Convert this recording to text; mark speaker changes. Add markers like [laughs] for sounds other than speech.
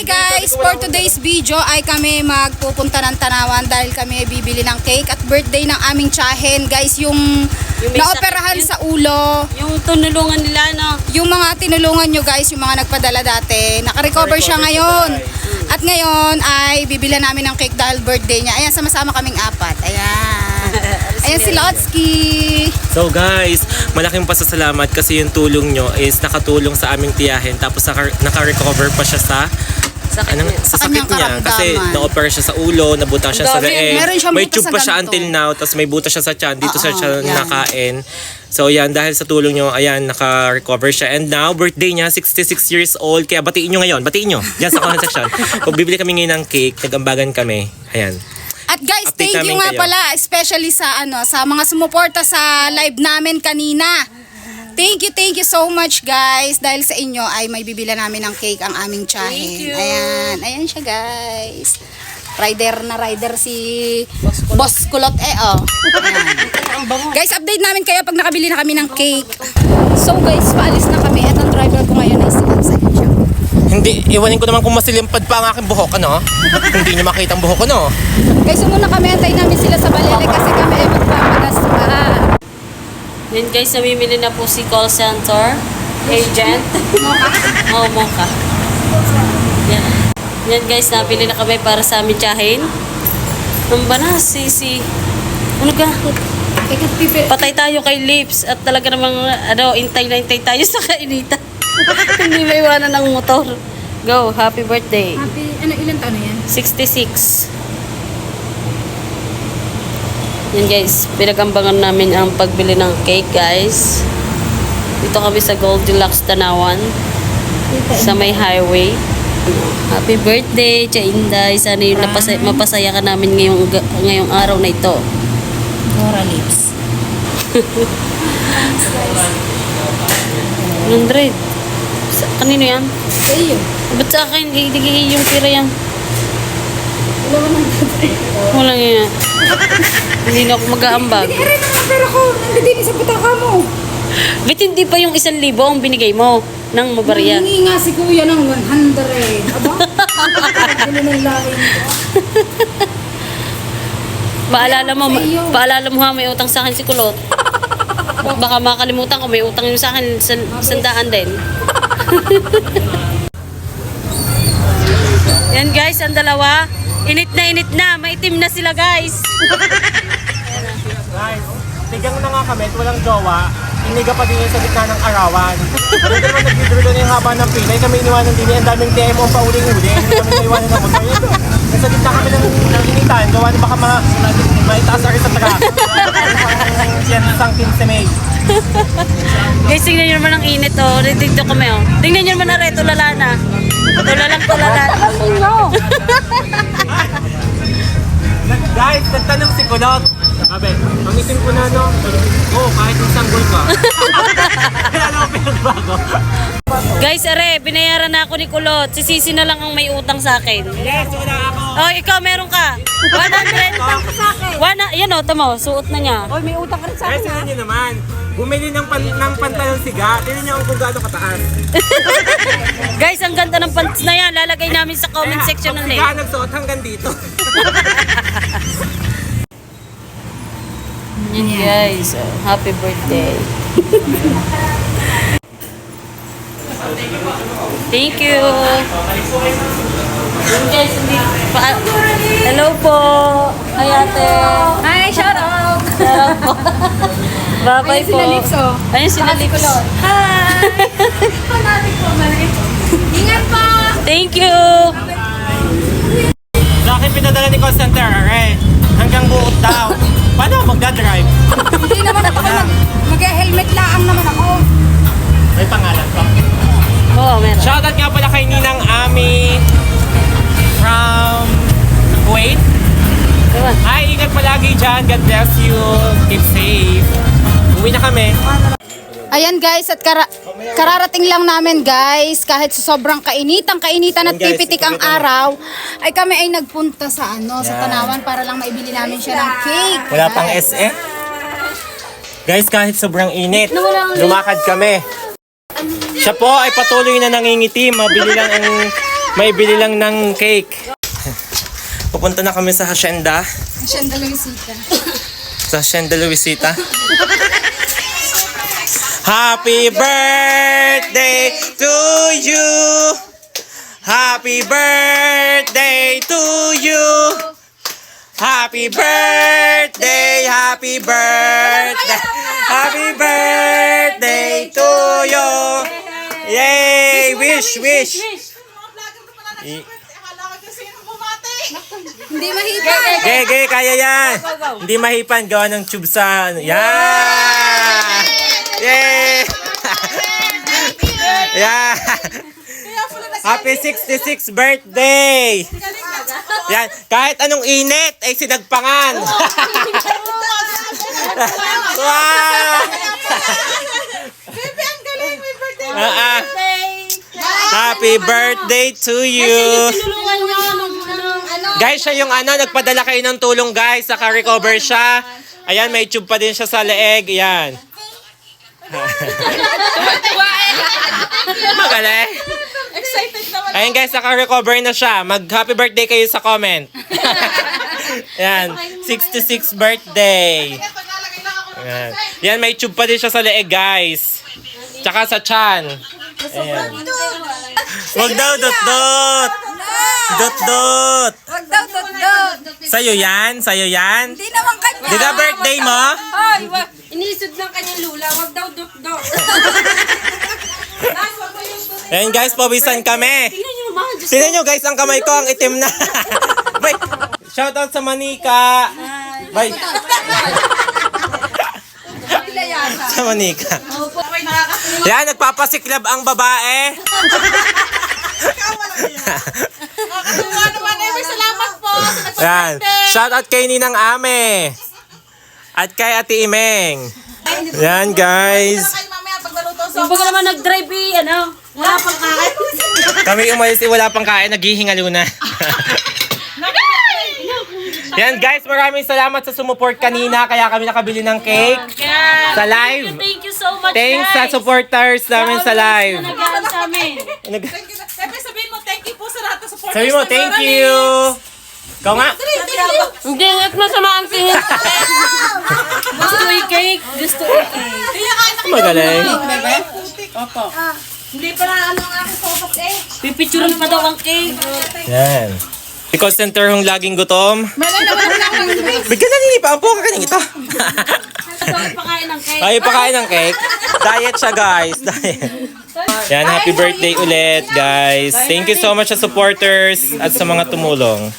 Speaker 1: Hi guys! For today's video ay kami magpupunta ng Tanawan dahil kami bibili ng cake at birthday ng aming tsahin. Guys, yung,
Speaker 2: Yung
Speaker 1: naoperahan sa ulo,
Speaker 2: Yung tunulungan nila, no?
Speaker 1: yung mga tinulungan nyo guys, yung mga nagpadala dati, nakarecover siya ngayon. At ngayon ay bibili namin ng cake dahil birthday niya. Ayan, sama-sama kaming apat. Ayan. [laughs] Ayan si Lotsky.
Speaker 3: So guys, malaking pasasalamat kasi yung tulong nyo is nakatulong sa aming tiyahin tapos naka- naka-recover pa siya sa
Speaker 2: Sakit
Speaker 3: anong,
Speaker 2: niya.
Speaker 3: sa
Speaker 1: Sa
Speaker 3: sakit niya kasi na-opera siya sa ulo, nabuta siya sa
Speaker 2: Dami.
Speaker 3: leeg.
Speaker 1: Meron siyang
Speaker 3: may tube pa siya
Speaker 1: ganito.
Speaker 3: until now, tapos may butas siya sa tiyan. Dito sa
Speaker 1: Oo,
Speaker 3: siya
Speaker 1: yan.
Speaker 3: nakain. So yan, dahil sa tulong nyo, ayan, naka-recover siya. And now, birthday niya, 66 years old. Kaya batiin nyo ngayon, batiin nyo. Diyan sa comment section. [laughs] Kung bibili kami ngayon ng cake, nag-ambagan kami. Ayan.
Speaker 1: At guys,
Speaker 3: Update
Speaker 1: thank you nga
Speaker 3: kayo.
Speaker 1: pala especially sa ano sa mga sumuporta sa live namin kanina. Thank you, thank you so much guys. Dahil sa inyo ay may bibila namin ng cake ang aming
Speaker 2: Thank
Speaker 1: tsahin.
Speaker 2: you.
Speaker 1: Ayan, ayan siya guys. Rider na rider si Boss Kulot eh oh. Ayan. Guys, update namin kayo pag nakabili na kami ng cake. So guys, paalis na kami. At ang driver ko ngayon ay si siya.
Speaker 3: Hindi, iwanin ko naman kung masilimpad pa ang aking buhok, ano? Hindi niyo makita ang buhok ko, no?
Speaker 1: Guys, muna kami antay namin sila sa balele kasi kami ay magpapagas pa.
Speaker 2: Then guys, namimili na po si call center agent. Oo, oh, mocha. Yan. Yan guys, nabili na kami para sa amin tiyahin. Ang banas, sisi. Ano ka? Patay tayo kay lips at talaga namang ano, intay na intay tayo [laughs] sa kainitan. Hindi maiwanan ng motor. Go, happy birthday.
Speaker 1: Happy, ano, ilan taon na yan?
Speaker 2: 66. Yan guys, pinagambangan namin ang pagbili ng cake guys. Dito kami sa Goldilocks Tanawan. Sa may highway. Happy birthday, Cha Inday. Sana yung napasaya, mapasaya ka namin ngayong, ga- ngayong araw na ito.
Speaker 1: Dora lips.
Speaker 2: 100. Sa, kanino yan?
Speaker 1: Sa iyo.
Speaker 2: Ba't sa akin? Idigay yung pira yan. Wala nga. Hindi na ako mag-aambag.
Speaker 1: Ere na nga pera ko. Nandito sa butaka mo.
Speaker 2: Ba't hindi pa yung isang libo ang binigay mo ng mabarya?
Speaker 1: Hingi nga si kuya ng 100. Aba? Ng lain ko?
Speaker 2: Paalala [laughs] mo, paalala mo ha, may utang sa akin si Kulot. Baka makalimutan ko, may utang yun sa akin, san, sandaan din. [laughs] Yan guys, ang dalawa. Init na init na, maitim na sila guys.
Speaker 3: Guys, tigang na nga kami at walang jowa. Iniga pa din yung sa gitna ng arawan. Hindi naman nag-withdraw doon yung haba ng pilay. Kami iniwanan din ang daming demo pa uling-uli. Hindi kami naiwanan ng motor. Ito, nasa gitna kami ng, ng initan. Gawa na baka ma, maitaas ang sa truck. Yan isang 15 May.
Speaker 2: Guys, tingnan nyo naman ang init oh. Dito kami oh. Tingnan nyo naman na rin, tulala na. Tulalang tulala.
Speaker 3: Guys, Kulot. Sabi, ang itim ko na no? Oo, oh, kahit isang gol ka. Kaya lang ako pinagbago.
Speaker 2: Guys, are, binayaran na ako ni Kulot. Si Sisi na lang ang may utang sa akin.
Speaker 3: Yes, wala ako.
Speaker 2: Oh, ikaw meron ka. 100. Wana, yan oh, tamo, suot na niya.
Speaker 1: Oy, may utang ka rin sa
Speaker 3: Guys, tingnan nyo naman. Bumili ng, pan, ng pantalon siga. Tingnan nyo kung gaano kataas. [laughs]
Speaker 2: Guys, ang ganda ng pants na yan. Lalagay namin sa comment section ng
Speaker 3: Pag
Speaker 2: link.
Speaker 3: siga nagsuot hanggang dito. [laughs]
Speaker 2: Yun guys, oh, happy birthday. Thank you. Yun guys, Hello po. Hi ate.
Speaker 1: Hi, shout out!
Speaker 2: Po. Bye-bye
Speaker 1: Ayun
Speaker 2: po.
Speaker 1: sila Lips, oh.
Speaker 2: Ayun sila Lips.
Speaker 1: Hi! [laughs] Po. Ingat po!
Speaker 2: Thank you.
Speaker 3: Ingat palagi dyan. God bless you. Keep safe. Uwi na kami.
Speaker 1: Ayan guys, at kara- kararating lang namin guys, kahit sa sobrang kainitang kainitan at
Speaker 3: guys,
Speaker 1: pipitik ang araw, ay kami ay nagpunta sa ano, sa. Tanawan para lang maibili namin siya ng cake.
Speaker 3: Wala pang SE. Guys, kahit sobrang init, lumakad kami. Siya po ay patuloy na nangingiti. Mabili lang ang May bili lang ng cake. [laughs] Pupunta na kami sa Hacienda.
Speaker 1: Hacienda Luisita.
Speaker 3: Sa Hacienda Luisita. Happy birthday to you. Happy birthday to you. Happy birthday, happy birthday, happy birthday to you. Yay! Wish, wish. Y-
Speaker 1: Hindi mahipa.
Speaker 3: Gay, gay, kaya yan. Hindi mahipan, gawa ng tube sa... Yan! Yay! yeah! Happy 66th birthday! Yan, kahit anong init ay sinagpangan. [laughs] wow! Ah, ah. Happy birthday to you!
Speaker 2: Nung, ano,
Speaker 3: Guys, siya yung ano, nagpadala kayo ng tulong guys, saka-recover siya. Ayan, may tube pa din siya sa leeg. Ayan. Magaling.
Speaker 1: Excited naman.
Speaker 3: Ayan guys, naka-recover na siya. Mag-happy birthday kayo sa comment. [laughs] Ayan, 66 birthday. Ayan. Yan, may tube pa din siya sa leeg guys. Tsaka sa chan. Ayan. Wag daw, dot dot. Dot, dot. Sa'yo yan? Sa'yo yan?
Speaker 1: Hindi naman kanya.
Speaker 3: Di birthday mo?
Speaker 1: Ay, wag. Inisod ng kanyang lula. Wag daw, dot, dot.
Speaker 3: Ayan guys, pawisan kami.
Speaker 2: tingnan nyo naman. Diyos
Speaker 3: Tingnan nyo guys, ang kamay ko, ang itim na. [laughs] Bay, shoutout sa Manika. Bay. sa Manika. Yan, nagpapasiklab ang babae. [laughs] [laughs]
Speaker 1: Salamat
Speaker 3: Yan, shoutout kay Ninang Ame. At kay Ate Imeng. Yan guys.
Speaker 2: Yung baga naman nag-drive eh, ano, wala pang kain.
Speaker 3: Kami umalis eh, wala pang kain, naghihingalo na. Yan guys, maraming salamat sa sumuport kanina kaya kami nakabili ng cake.
Speaker 2: Yeah.
Speaker 3: Sa live.
Speaker 2: Thank you so much,
Speaker 3: Thanks sa
Speaker 2: guys.
Speaker 3: supporters namin sa live.
Speaker 2: Na nag sa
Speaker 4: sabihin mo, thank you po sa lahat ng supporters.
Speaker 3: Sabi mo, thank you. Ikaw nga.
Speaker 2: Hindi, nga't masama ang tingin. Gusto i-cake. Gusto i-cake.
Speaker 4: Kaya kain na
Speaker 3: Magaling.
Speaker 4: Opo. Hindi pa na ano ang aking focus eh.
Speaker 2: Pipicturean pa daw ang cake.
Speaker 3: Yan. Si call center hong laging gutom. Bigyan na nini pa ang puka kaning ito.
Speaker 2: Pakain ng cake.
Speaker 3: Ay, pakain ng cake. Diet siya, guys. Diet. Yan, happy birthday ulit, guys. Thank you so much sa supporters at sa mga tumulong.